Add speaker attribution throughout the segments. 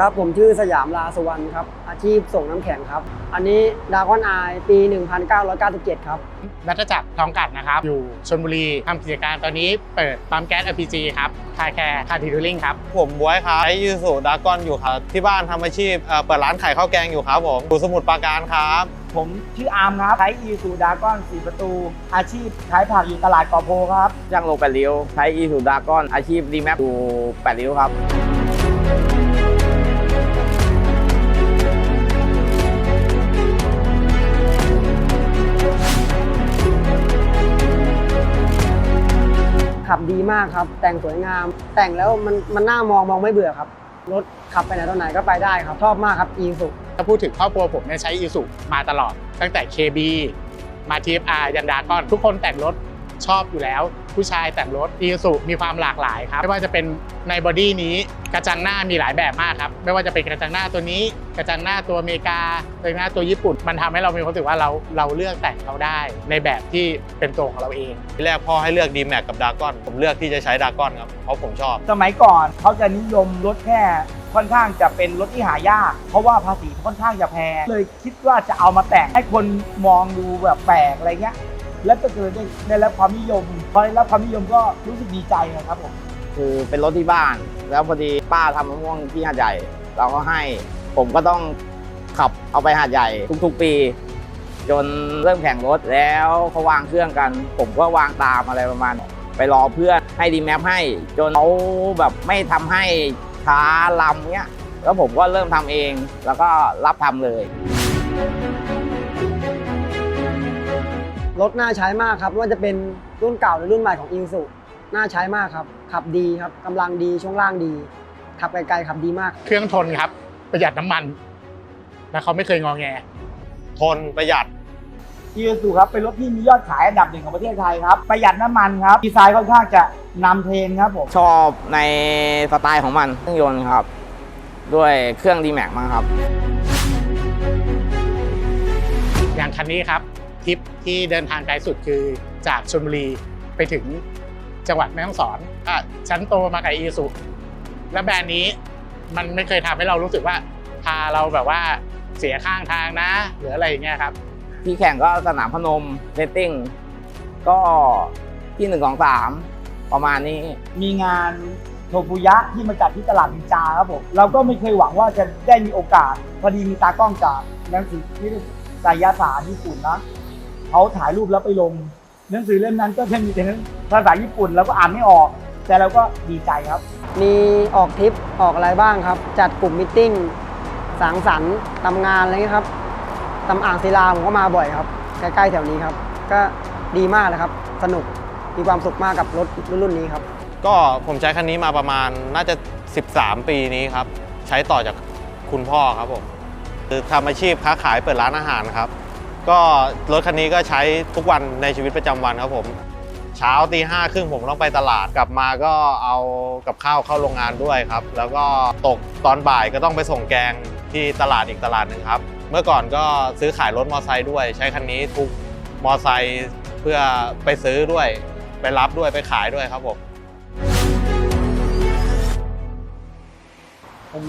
Speaker 1: ครับ ผมชื่อสยามลาสวรรณครับ อาชีพส่งน้ำแข็งครับ อันนี้ดากอนอายปี 1997 ครับ
Speaker 2: รัฐจักรทองกัดนะครับ อยู่ชลบุรีทำกิจการตอนนี้เปิดปั๊มแก๊ส LPG ครับคาแคร์คาทีทูริงครับ
Speaker 3: ผมบวยครับใช้ยูสุดากอนอยู่ครับ ที่บ้านทำอาชีพเอ่อเปิดร้านขายข้าวแกงอยู่ครับผมอยู่สมุทรปราการครับ
Speaker 4: ผมชื่ออาร์มครับใช้อีซูดากอนสีประตู อาชีพขายผักอยู่ตลาดกอโพครับ
Speaker 5: ช่างโลแปดริ้วใช้อีสุดากอนอาชีพดีแมปอยู่แปดริ้วครับ
Speaker 1: ขับดีมากครับ แต่งสวยงาม แต่งแล้วมันมันน่ามองมองไม่เบื่อครับ รถขับไปไหนตอนไหนก็ไปได้ครับ ชอบมากครับอีสุ
Speaker 2: ถ้าพูดถึงครอบครัวผมเนี่ยใช้อีสุมาตลอด ตั้งแต่ KB มา TFR ยันดากอนทุกคนแต่งรถชอบอยู่แล้ว ผู้ชายแต่งรถอีสุมีความหลากหลายครับไม่ว่าจะเป็นในบอดี้นี้กระจังหน้ามีหลายแบบมากครับไม่ว่าจะเป็นกระจังหน้าตัวนี้ กระจังหน้าตัวอเมริกากระจังหน้าตัวญี่ปุ่น มันทำให้เรามีความรู้สึกว่าเราเราเลือกแต่งเขาได้ ในแบบที่เป็นตัวของเราเอง
Speaker 3: ที่แรกพ่อให้เลือก d m a x กับดากอนผมเลือกที่จะใช้ดากอนครับเพราะผมชอบ
Speaker 4: สมัยก่อนเขาจะนิยมรถแค่ค่อนข้างจะเป็นรถที่หายาก เพราะว่าภาษีค่อนข้างจะแพงเลยคิดว่าจะเอามาแต่งให้คนมองดูแบบแปลกอะไรเงี้ย แล้วก็เกิดได้ได้รับความนิยมพอได้รับความนิยมก็รู้สึกดีใจนะครับผม
Speaker 5: คือเป็นรถที่บ้าน แล้วพอดีป้าทำมะม่วงที่หาดใหญ่ เราก็ให้ผมก็ต้องขับเอาไปหาดใหญ่ทุกๆปี จนเริ่มแข่งรถแล้วเขาวางเครื่องกัน ผมก็วางตามอะไรประมาณ ไปรอเพื่อนให้ดีแมปให้ จนเขาแบบไม่ทำให้ช้าลำเนี้ยแล้วผมก็เริ่มทำเองแล้วก็รับทำเลย
Speaker 1: รถน่าใช้มากครับไม่ว่าจะเป็นรุ่นเก่าหรือรุ่นใหม่ของอีสุน่าใช้มากครับ ขับดีครับกำลังดีช่วงล่างดี ขับไกลๆขับดีมาก
Speaker 2: เครื่องทนครับ ประหยัดน้ำมัน และเขาไม่เคยงอแง
Speaker 3: ทนประหยัด
Speaker 4: อีซูครับเป็นรถที่มียอดขายอันดับหนึ่งของประเทศไทยครับประหยัดน้ำมันครับดีไซน์ค่อนข้างจะนำเทรนด์ครับผม
Speaker 5: ชอบในสไตล์ของมันเครื่องยนต์ครับ ด้วยเครื่องดีแม็กมาครับ
Speaker 2: อย่างคันนี้ครับท ริปที่เดินทางไกลสุดคือจากชลบุรีไปถึงจังหวัดแม่ฮ่องสอนอะฉันโตมากับอีสุ และแบรนด์นี้มันไม่เคยทำให้เรารู้สึกว่าพาเราแบบว่าเสียข้างทางนะ หรืออะไรอย่างเงี้ยครับ
Speaker 5: ที่แข่งก็สนามพนมเรตติ้งก็ที่หนึ่งสองสามประมาณนี้
Speaker 4: มีงานโทฟุยะที่มาจัดที่ตลาดนินจาครับผมเราก็ไม่เคยหวังว่าจะได้มีโอกาส พอดีมีตากล้องจากหนังสือที่สายยาสารญี่ปุ่นนะ เขาถ่ายรูปแล้วไปลง หนังสือเล่มนั้นก็แค่มีแต่ภาษาญี่ปุ่นเราก็อ่านไม่ออก แต่เราก็ดีใจครับ
Speaker 1: มีออกทริปออกอะไรบ้างครับ จัดกลุ่มมิทติ้งสังสรรค์ทำงานอะไรเงี้ยครับตำอ่างศิลาผมก็มาบ่อยครับ ใกล้ๆแถวนี้ครับ ก็ดีมากเลยครับ สนุกมีความสุขมากกับรถรุ่นนี้ครับ
Speaker 3: ก็ผมใช้คันนี้มาประมาณน่าจะ 13 ปีนี้ครับ ใช้ต่อจากคุณพ่อครับผมคือทำอาชีพค้าขายเปิดร้านอาหารครับ ก็รถคันนี้ก็ใช้ทุกวันในชีวิตประจำวันครับผม เช้าตีห้าครึ่งผมต้องไปตลาดกลับมาก็เอากับข้าวเข้าโรงงานด้วยครับ แล้วก็ตกตอนบ่ายก็ต้องไปส่งแกงที่ตลาดอีกตลาดหนึ่งครับ เมื่อก่อนก็ซื้อขายรถมอไซค์ด้วย ใช้คันนี้ทุกมอไซค์เพื่อไปซื้อด้วย ไปรับด้วยไปขายด้วยครับผม
Speaker 1: ผม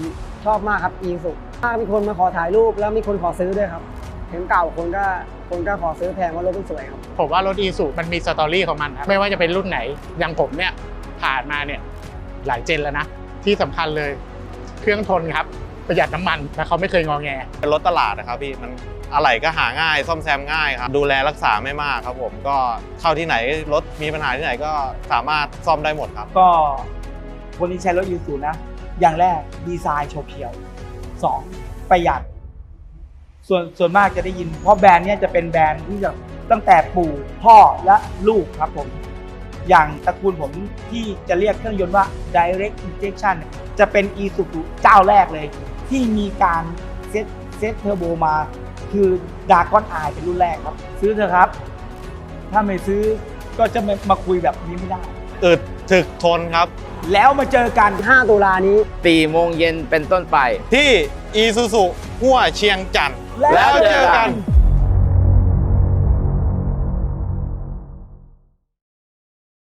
Speaker 1: ชอบมากครับอีสุถ้ามีคนมาขอถ่ายรูปแล้วมีคนขอซื้อด้วยครับ ถึงเก่าคนก็คนก็ขอซื้อแพงเพราะรถมันสวยครับ
Speaker 2: ผมว่ารถอีสุมันมีสตอรี่ของมันครับไม่ว่าจะเป็นรุ่นไหนอย่างผมเนี่ยผ่านมาเนี่ยหลายเจนแล้วนะ ที่สำคัญเลยเครื่องทนครับ ประหยัดน้ำมันและเขาไม่เคยงอแง
Speaker 3: เป็นรถตลาดนะครับพี่มันอะไรก็หาง่าย ซ่อมแซมง่ายครับ ดูแลรักษาไม่มากครับผมก็เข้าที่ไหนรถมีปัญหาที่ไหนก็สามารถซ่อมได้หมดครับ
Speaker 4: ก็คนที่ใช้รถยูซูนะ อย่างแรกดีไซน์โฉบเฉี่ยวสองประหยัด ส่วนส่วนมากจะได้ยิน เพราะแบรนด์เนี้ยจะเป็นแบรนด์ที่แบบตั้งแต่ปู่พ่อและลูกครับผม อย่างตระกูลผมที่จะเรียกเครื่องยนต์ว่า direct injection เนี่ยจะเป็น e s u z u เจ้าแรกเลย ที่มีการเซตเซตเทอร์โบมาคือดากอนไอเป็นรุ่นแรกครับ ซื้อเถอะครับ ถ้าไม่ซื้อก็จะมามาคุยแบบนี้ไม่ได้
Speaker 3: อึดถึกทนครับ
Speaker 4: แล้วมาเจอกัน
Speaker 1: 5 ตุลานี้
Speaker 5: 4 โมงเย็นเป็นต้นไป
Speaker 3: ที่อีซูซูหัวเชียงจันทร์
Speaker 4: แล้วเจอกัน